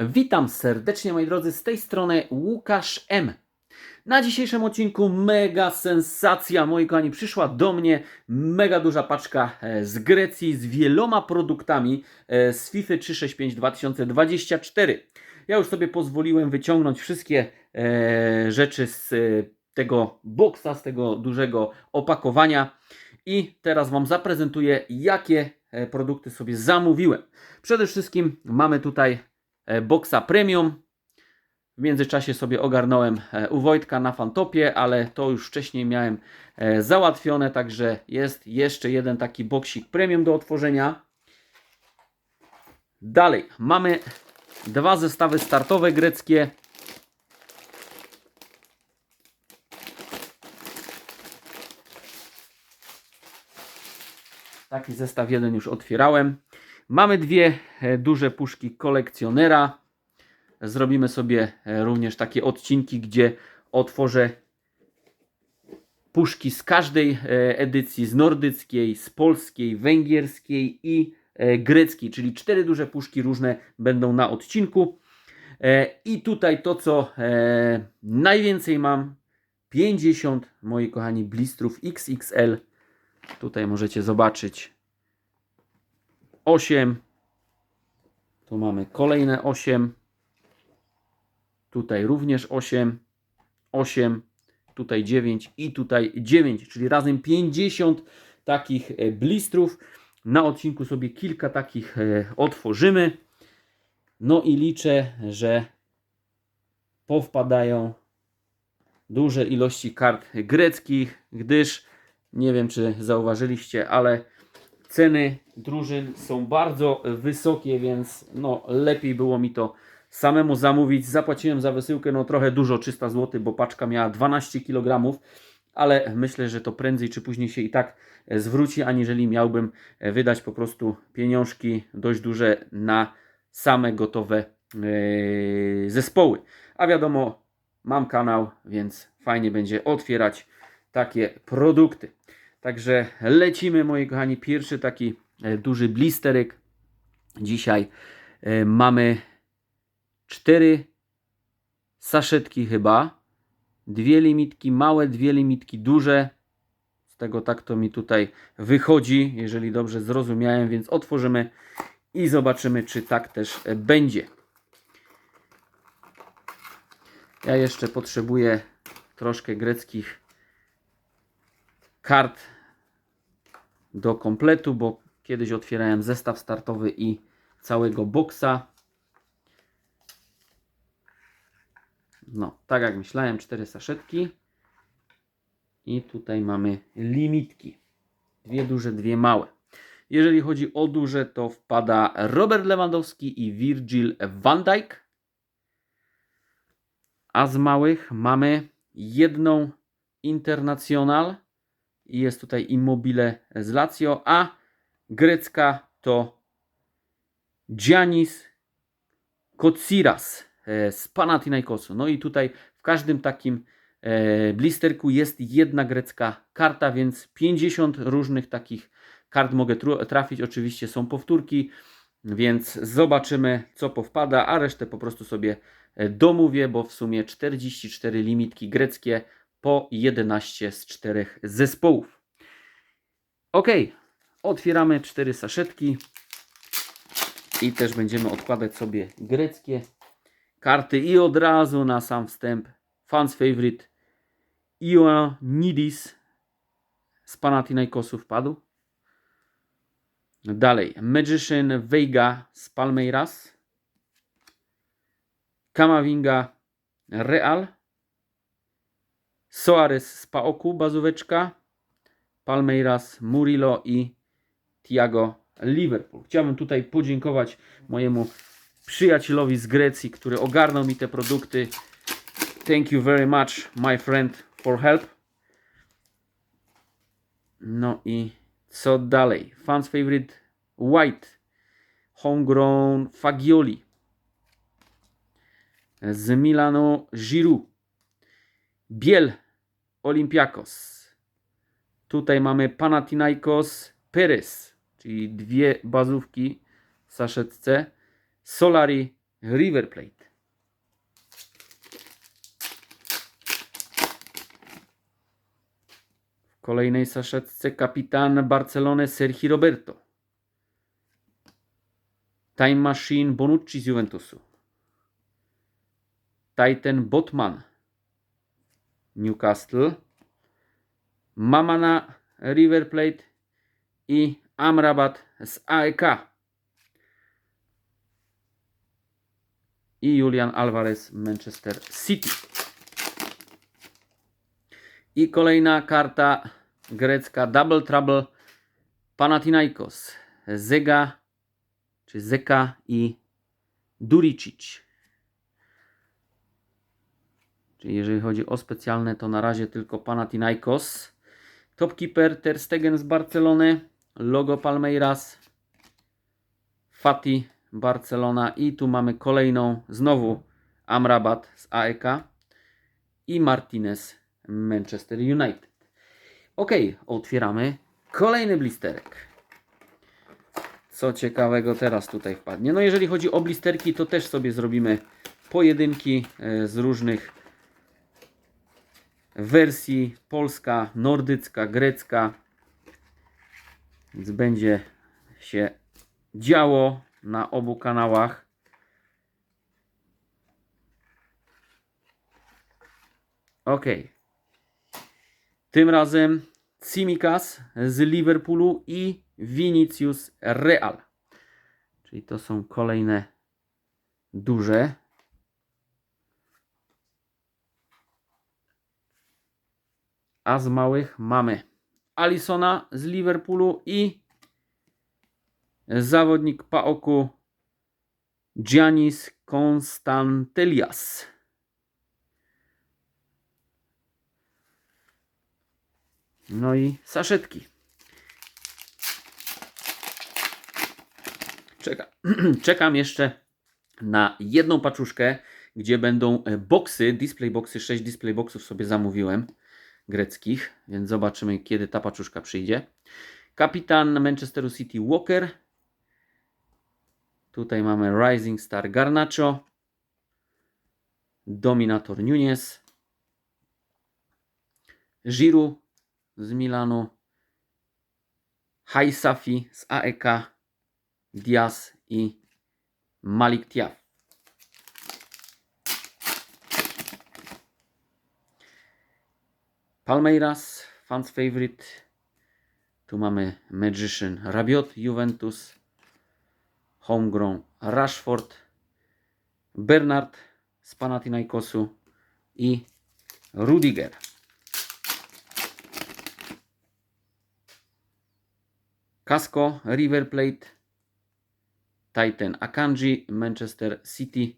Witam serdecznie moi drodzy, z tej strony Łukasz M. Na dzisiejszym odcinku mega sensacja, moi kochani, przyszła do mnie mega duża paczka e, z Grecji z wieloma produktami e, z FIFA 365 2024. Ja już sobie pozwoliłem wyciągnąć wszystkie e, rzeczy z tego boksa, z tego dużego opakowania i teraz Wam zaprezentuję, jakie produkty sobie zamówiłem. Przede wszystkim mamy tutaj boxa premium. W międzyczasie sobie ogarnąłem e, u Wojtka na Fantopie, ale to już wcześniej miałem e, załatwione, także jest jeszcze jeden taki boksik premium do otworzenia. Dalej, mamy dwa zestawy startowe greckie. Taki zestaw jeden już otwierałem. Mamy dwie e, duże puszki kolekcjonera. Zrobimy sobie e, również takie odcinki, gdzie otworzę puszki z każdej e, edycji, z nordyckiej, z polskiej, węgierskiej i greckiej, czyli cztery duże puszki różne będą na odcinku. I tutaj to, co najwięcej mam, 50, moi kochani, blistrów XXL. Tutaj możecie zobaczyć 8. Tu mamy kolejne 8. Tutaj również 8. 8. Tutaj 9 i tutaj 9, czyli razem 50 takich e, blistrów. Na odcinku sobie kilka takich e, otworzymy. No i liczę, że powpadają duże ilości kart greckich, gdyż nie wiem, czy zauważyliście, ale ceny drużyn są bardzo wysokie, więc no, lepiej było mi to samemu zamówić. Zapłaciłem za wysyłkę no trochę dużo, 300 zł, bo paczka miała 12 kg, ale myślę, że to prędzej czy później się i tak zwróci, aniżeli miałbym wydać po prostu pieniążki dość duże na same gotowe yy, zespoły. A wiadomo, mam kanał, więc fajnie będzie otwierać takie produkty. Także lecimy, moi kochani. Pierwszy taki e, duży blisterek. Dzisiaj e, mamy cztery saszetki chyba. Dwie limitki małe, dwie limitki duże. Z tego tak to mi tutaj wychodzi, jeżeli dobrze zrozumiałem, więc otworzymy i zobaczymy, czy tak też e, będzie. Ja jeszcze potrzebuję troszkę greckich kart do kompletu, bo kiedyś otwierałem zestaw startowy i całego boksa. No, tak jak myślałem, cztery saszetki. I tutaj mamy limitki. Dwie duże, dwie małe. Jeżeli chodzi o duże, to wpada Robert Lewandowski i Virgil van Dijk. A z małych mamy jedną International i jest tutaj Immobile z Lazio, a grecka to Giannis Kotsiras e, z Panathinaikosu. No i tutaj w każdym takim e, blisterku jest jedna grecka karta, więc 50 różnych takich kart mogę trafić. Oczywiście są powtórki, więc zobaczymy co powpada, a resztę po prostu sobie e, domówię, bo w sumie 44 limitki greckie po 11 z 4 zespołów. Ok, otwieramy 4 saszetki i też będziemy odkładać sobie greckie karty i od razu na sam wstęp fans favorite Ioannidis z Panathinaikosu wpadł. Dalej Magician Veiga z Palmeiras. Kamavinga Real. Soares z Paoku, bazóweczka. Palmeiras, Murillo i Thiago Liverpool. Chciałbym tutaj podziękować mojemu przyjacielowi z Grecji, który ogarnął mi te produkty. Thank you very much, my friend, for help. No i co dalej? Fans favorite White. Homegrown Fagioli. Z Milano Giroud. Biel Olympiakos. Tutaj mamy Panathinaikos Perez, czyli dwie bazówki w saszetce. Solari River Plate. W kolejnej saszetce kapitan Barcelony Sergi Roberto. Time Machine Bonucci z Juventusu. Titan Botman Newcastle. Mamana River Plate i Amrabat z AEK. I Julian Alvarez Manchester City. I kolejna karta grecka Double Trouble Panathinaikos. Zega czy Zeka i Duricic. Czyli jeżeli chodzi o specjalne, to na razie tylko Panathinaikos. Topkeeper Ter Stegen z Barcelony, logo Palmeiras, Fati Barcelona i tu mamy kolejną znowu Amrabat z AEK i Martinez Manchester United. Ok, otwieramy kolejny blisterek. Co ciekawego teraz tutaj wpadnie? No jeżeli chodzi o blisterki, to też sobie zrobimy pojedynki e, z różnych wersji polska, nordycka, grecka. Więc będzie się działo na obu kanałach. Ok. Tym razem Tsimikas z Liverpoolu i Vinicius Real. Czyli to są kolejne duże. A z małych mamy Alisona z Liverpoolu i zawodnik Paoku Giannis Konstantelias. No i saszetki. Czeka, czekam jeszcze na jedną paczuszkę, gdzie będą boxy, display boxy, 6 display boxów sobie zamówiłem greckich, więc zobaczymy kiedy ta paczuszka przyjdzie. Kapitan Manchesteru City Walker. Tutaj mamy Rising Star Garnacho. Dominator Nunes. Giroud z Milanu. Haisafi z AEK. Diaz i Malik Tiaf. Palmeiras, fans favorite. Tu mamy Magician Rabiot, Juventus. Homegrown Rashford. Bernard z Panathinaikosu i Rudiger. Casco, River Plate, Titan Akanji, Manchester City,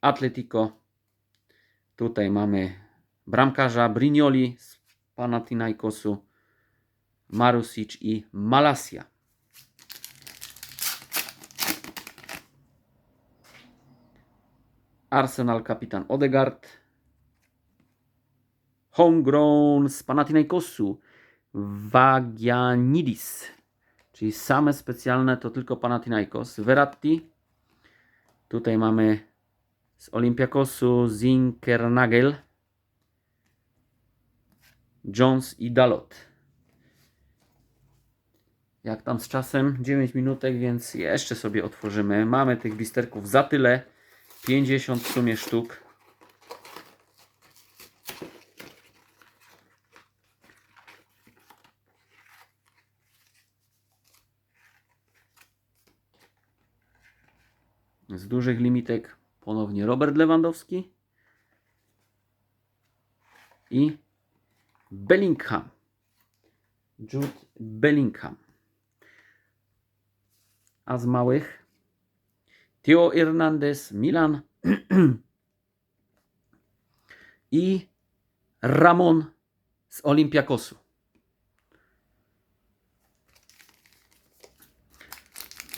Atletico. Tutaj mamy bramkarza Brignoli z Panathinaikosu, Marusic i Malasia. Arsenal kapitan Odegaard. Homegrown z Panathinaikosu Vagianidis. Czyli same specjalne to tylko Panathinaikos. Verratti. Tutaj mamy z Olympiakosu Zinkernagel. Jones i Dalot. Jak tam z czasem? 9 minutek, więc jeszcze sobie otworzymy. Mamy tych blisterków za tyle. 50 w sumie sztuk. Z dużych limitek ponownie Robert Lewandowski i Bellingham. Jude Bellingham. A z małych Theo Hernandez, Milan i Ramon z Olympiakosu.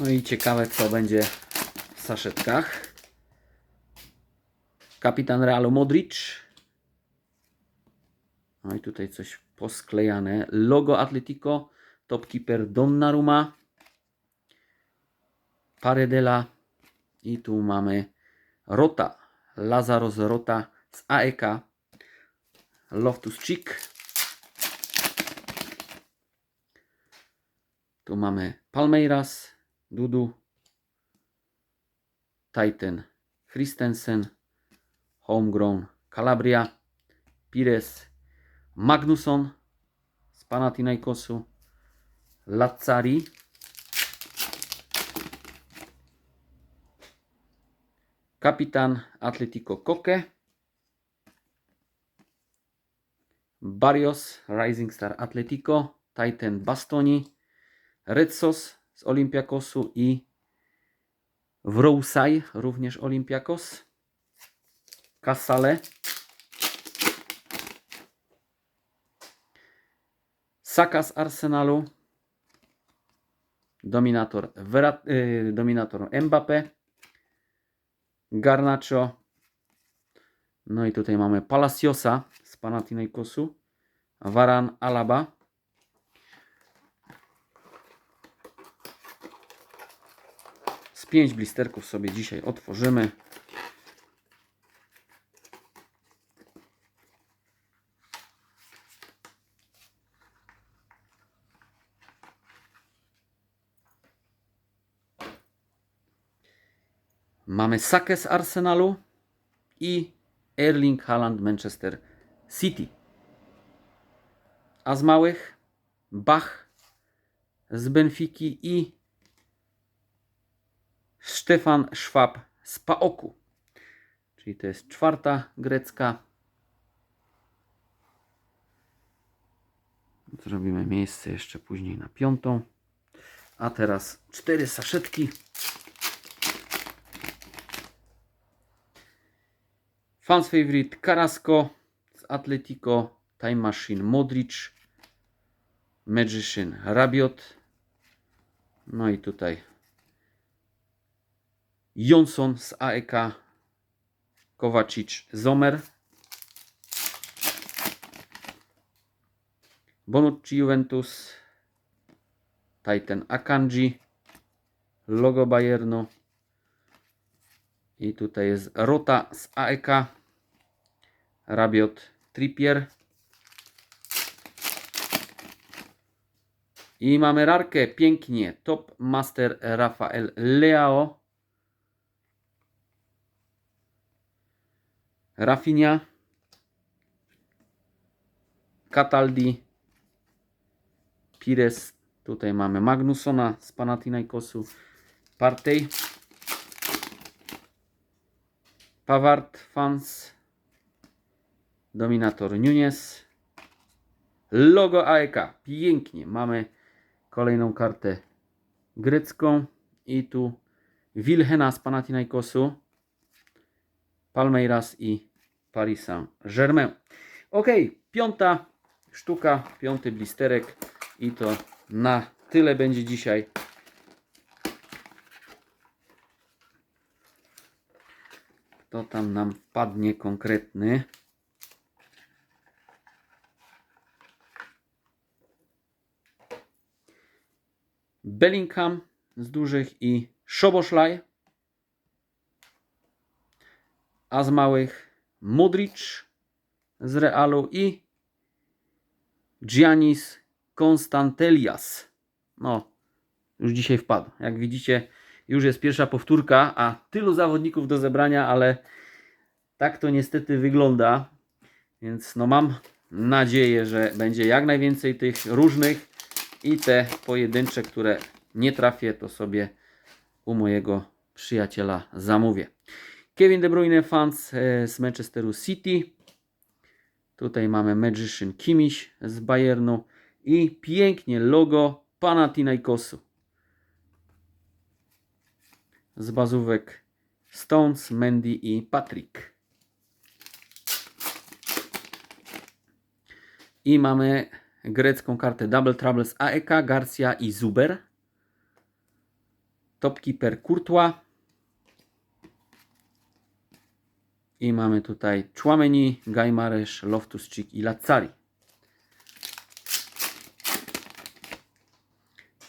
No i ciekawe co będzie w saszetkach. Kapitan Realu Modric. No i tutaj coś posklejane. Logo Atletico, topkeeper Donnarumma. Paredela I tu mamy Rota, Lazaros Rota z AEK, Loftus Cheek. Tu mamy Palmeiras, Dudu, Titan Christensen, Homegrown Calabria, Pires, Magnusson z Panathinaikosu, Lazzari, kapitan Atletico Koke, Barrios, Rising Star Atletico, Titan Bastoni, Red Sos z Olympiakosu i Wrousaj, również Olympiakos, Casale, Saka z Arsenalu, Dominator, Vera, y, Dominator Mbappé, Garnacho, no i tutaj mamy Palaciosa z Panathinaikosu, Varan Alaba, z pięć blisterków sobie dzisiaj otworzymy. Mamy Sakę z Arsenalu i Erling Haaland Manchester City. A z małych Bach z Benfiki i Stefan Schwab z Paoku. Czyli to jest czwarta grecka. Zrobimy miejsce jeszcze później na piątą. A teraz cztery saszetki. Fans favorite Carrasco z Atletico, Time Machine Modric, Magician Rabiot. No i tutaj Johnson z AEK, Kovacic Zomer, Bonucci Juventus, Titan Akanji, logo Bayernu. I tutaj jest Rota z AEK, Rabiot Trippier. I mamy rarkę pięknie Top Master Rafael Leao. Rafinha, Cataldi, Pires, tutaj mamy Magnussona z Panathinaikosu, Partey, Pavard, Fans, Dominator Nunes, logo AEK, pięknie, mamy kolejną kartę grecką i tu Wilhena z Panathinaikosu, Palmeiras i Paris Saint-Germain. Ok, piąta sztuka, piąty blisterek i to na tyle będzie dzisiaj. Kto tam nam wpadnie konkretny? Bellingham z dużych i Szoboszlaj. A z małych Modric z Realu i Giannis Konstantelias. No, już dzisiaj wpadł. Jak widzicie, już jest pierwsza powtórka, a tylu zawodników do zebrania, ale tak to niestety wygląda. Więc no mam nadzieję, że będzie jak najwięcej tych różnych i te pojedyncze, które nie trafię, to sobie u mojego przyjaciela zamówię. Kevin De Bruyne fans e, z Manchesteru City. Tutaj mamy Magician Kimiś z Bayernu i pięknie logo Panathinaikosu. Z bazówek Stones, Mendy i Patrick. I mamy grecką kartę Double Trouble z AEK, Garcia i Zuber. Topkeeper Courtois. I mamy tutaj Chouameni, Gajmaresz, Loftus-Cheek i Lazzari.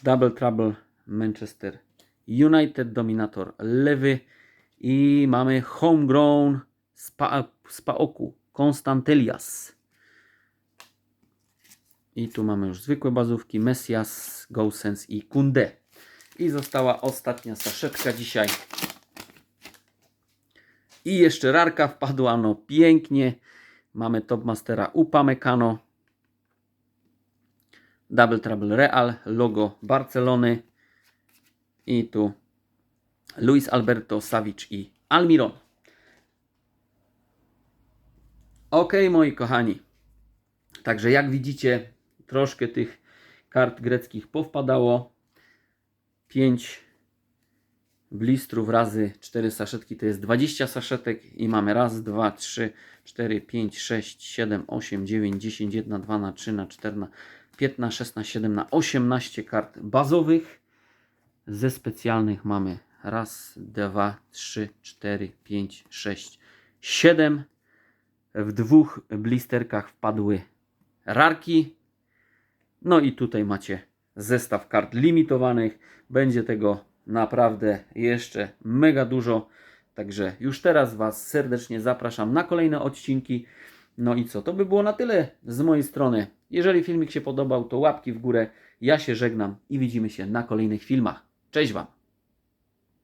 Double Trouble Manchester United, Dominator lewy, I mamy Homegrown Spa, Spaoku Constantelias. I tu mamy już zwykłe bazówki Messias, GoSense i Kunde. I została ostatnia saszetka dzisiaj. I jeszcze rarka wpadła, no pięknie. Mamy Topmastera Upamecano. Double Trouble Real, logo Barcelony. I tu Luis Alberto Savic i Almiron. Ok, moi kochani. Także jak widzicie, troszkę tych kart greckich powpadało. 5 blistrów razy 4 saszetki to jest 20 saszetek i mamy raz, 2, 3, 4, 5, 6, 7, 8, 9, 10, 1, 2 na 3 na 4 na 15, 16, 7 na 18 kart bazowych. Ze specjalnych mamy raz, dwa, trzy, cztery, pięć, sześć, siedem. W dwóch blisterkach wpadły rarki. No i tutaj macie zestaw kart limitowanych. Będzie tego naprawdę jeszcze mega dużo. Także już teraz Was serdecznie zapraszam na kolejne odcinki. No i co? To by było na tyle z mojej strony. Jeżeli filmik się podobał, to łapki w górę. Ja się żegnam i widzimy się na kolejnych filmach. Cześć Wam!